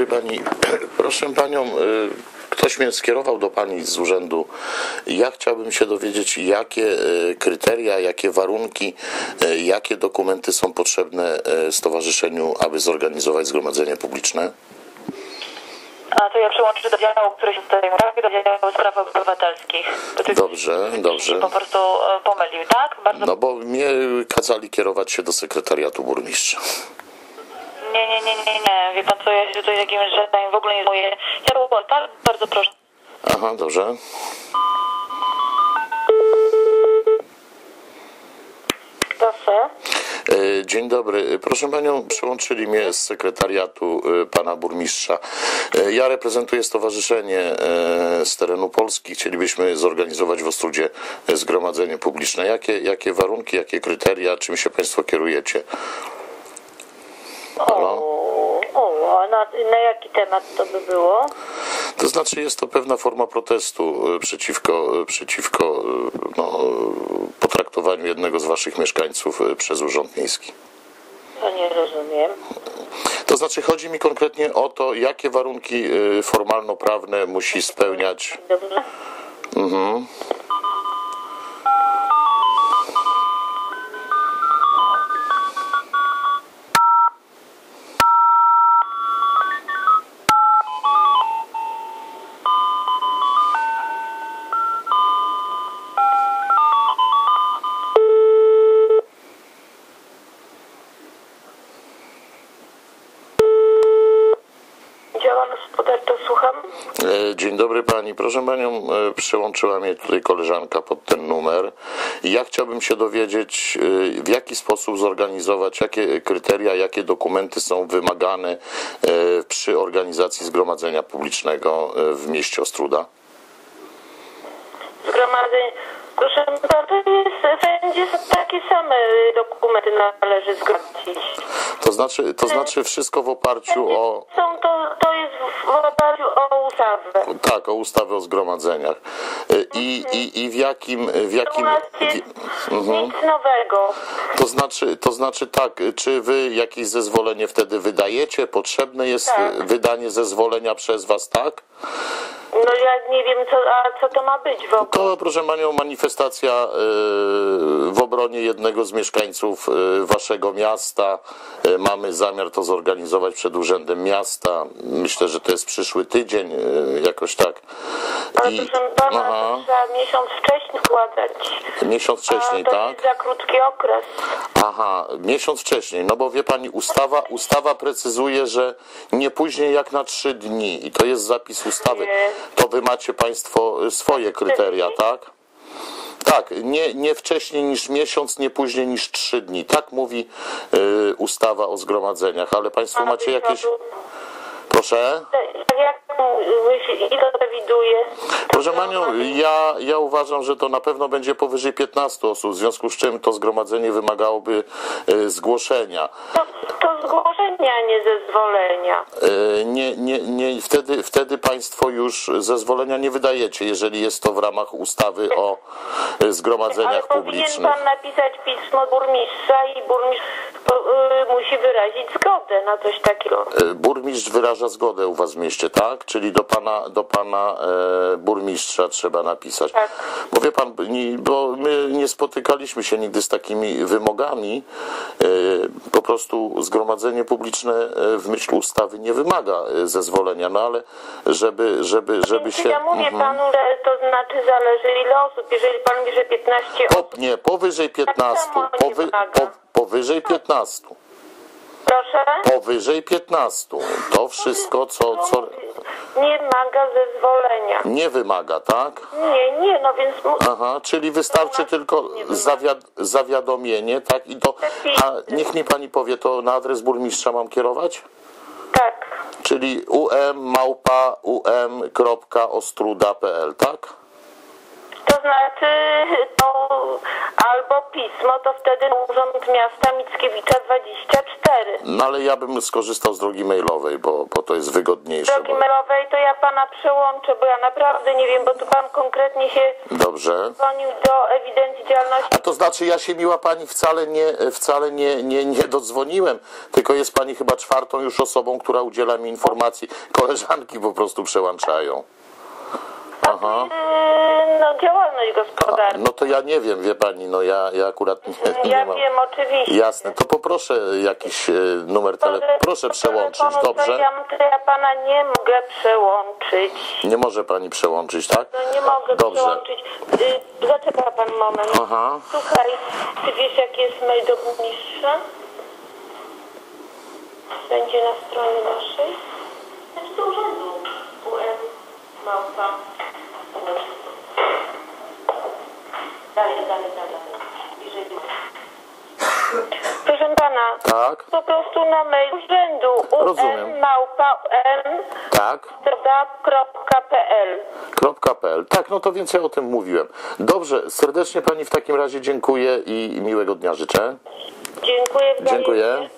dobry pani. Proszę panią, y, ktoś mnie skierował do pani z urzędu. Ja chciałbym się dowiedzieć, jakie y, kryteria, jakie warunki, y, jakie dokumenty są potrzebne stowarzyszeniu, aby zorganizować zgromadzenie publiczne. A to ja przełączę do działu, który się tutaj mówi, do działu spraw obywatelskich. Ty Dobrze, dobrze. po prostu e, pomylił, tak? Bardzo No bo mnie kazali kierować się do sekretariatu burmistrza. Nie, nie, nie, nie, nie. Wie pan co, ja się tutaj jakimś żadnym w ogóle nie zajmuję. Ja było, tak? Bardzo proszę. Aha, dobrze. Proszę. E, Dzień dobry. Proszę panią, przyłączyli mnie z sekretariatu e, pana burmistrza. E, Ja reprezentuję stowarzyszenie z terenu Polski. Chcielibyśmy zorganizować w Ostrudzie zgromadzenie publiczne. Jakie, jakie warunki, jakie kryteria, czym się państwo kierujecie? Halo? O, o, a na, na jaki temat to by było? To znaczy jest to pewna forma protestu e, przeciwko, e, przeciwko e, no, potraktowaniu jednego z waszych mieszkańców przez Urząd Miejski. To nie rozumiem. To znaczy chodzi mi konkretnie o to, jakie warunki formalno-prawne musi spełniać. Dobrze? Mhm. Dzień dobry pani. Proszę panią, e, przyłączyła mnie tutaj koleżanka pod ten numer. Ja chciałbym się dowiedzieć, e, w jaki sposób zorganizować, jakie kryteria, jakie dokumenty są wymagane e, przy organizacji zgromadzenia publicznego e, w mieście Ostruda. Zgromadzenie. Proszę pana, to jest, wszędzie są takie same dokumenty należy zgromadzić. To znaczy, to znaczy wszystko w oparciu o, Są to, to jest w oparciu o ustawę. Tak, o ustawę o zgromadzeniach. Y, I, i, i w jakim. W jakim w, mhm. nic nowego. to, znaczy, to znaczy tak, czy wy jakieś zezwolenie wtedy wydajecie? Potrzebne jest Tak. wydanie zezwolenia przez was, tak? No ja nie wiem, co, a co to ma być w ogóle. To, proszę panią, manifestacja y, w obronie jednego z mieszkańców y, waszego miasta. Y, Mamy zamiar to zorganizować przed Urzędem Miasta. Myślę, że to jest przyszły tydzień, jakoś tak. Ale I- proszę pana, aha. trzeba miesiąc wcześniej wkładać. Miesiąc wcześniej, a to tak? jest za krótki okres. Aha, miesiąc wcześniej. No bo wie pani, ustawa, ustawa precyzuje, że nie później jak na trzy dni. I to jest zapis ustawy. Nie. To wy macie państwo y, swoje kryteria, tak? Tak, nie, nie wcześniej niż miesiąc, nie później niż trzy dni. Tak mówi y, ustawa o zgromadzeniach, ale państwo macie jakieś. Proszę? Tak jak ile przewiduje? Proszę panią, ja, ja uważam, że to na pewno będzie powyżej 15 osób, w związku z czym to zgromadzenie wymagałoby y, zgłoszenia. To, to zgłoszenia, nie zezwolenia. E, Nie, nie, nie, wtedy, wtedy państwo już zezwolenia nie wydajecie, jeżeli jest to w ramach ustawy o e, Ale zgromadzeniach powinien publicznych. pan napisać pismo burmistrza i burmistrz y, musi wyrazić zgodę na coś takiego. E, Burmistrz wyraża zgodę u was w mieście, tak? Czyli do pana, do pana e, burmistrza trzeba napisać. Tak. Bo wie pan, bo my nie spotykaliśmy się nigdy z takimi wymogami. E, po prostu zgromadzenie publiczne e, w myśl ustawy nie wymaga e, zezwolenia, no ale żeby, żeby, żeby się... ja mówię Mhm. panu, że to znaczy zależy ile osób. Jeżeli pan mówi, że 15 Po, osób, nie, powyżej 15. samo nie Powy, po, powyżej 15. proszę. Powyżej 15. To wszystko, co, co Nie wymaga zezwolenia. nie wymaga, tak? Nie, nie, no więc Aha, czyli wystarczy tylko zawiad, zawiadomienie, tak? I to. A niech mi pani powie, to na adres burmistrza mam kierować? tak. Czyli ummałpa um.ostruda.pl, tak? To znaczy to albo pismo, to wtedy Urząd Miasta Mickiewicza 24. No ale ja bym skorzystał z drogi mailowej, bo, bo to jest wygodniejsze. drogi Bo... mailowej, to ja pana przełączę, bo ja naprawdę nie wiem, bo tu pan konkretnie się Dobrze. dzwonił do ewidencji działalności. A to znaczy, ja się miła pani wcale nie, wcale nie, nie, nie dodzwoniłem, tylko jest pani chyba czwartą już osobą, która udziela mi informacji. Koleżanki po prostu przełączają. Aha. No działalność gospodarcza. No to ja nie wiem, wie pani, no ja, ja akurat nie, nie Ja mam. wiem, oczywiście. Jasne, to poproszę jakiś e, numer tele... Proszę przełączyć, Telefonu To dobrze? ja, to ja pana nie mogę przełączyć. Nie może pani przełączyć, tak? No nie mogę Dobrze. przełączyć. Yy, zaczeka pan moment. Aha. Słuchaj, ty wiesz jaki jest mail do burmistrza? Będzie na stronie naszej? Znaczy do urzędu. UM Małpa. Dalej, dalej, dalej. Bliżej. Proszę pana, Tak, po prostu na mail urzędu Rozumiem. um um tak. .pl. Tak, no to więcej o tym mówiłem. Dobrze, serdecznie pani w takim razie dziękuję i miłego dnia życzę. Dziękuję. Dziękuję.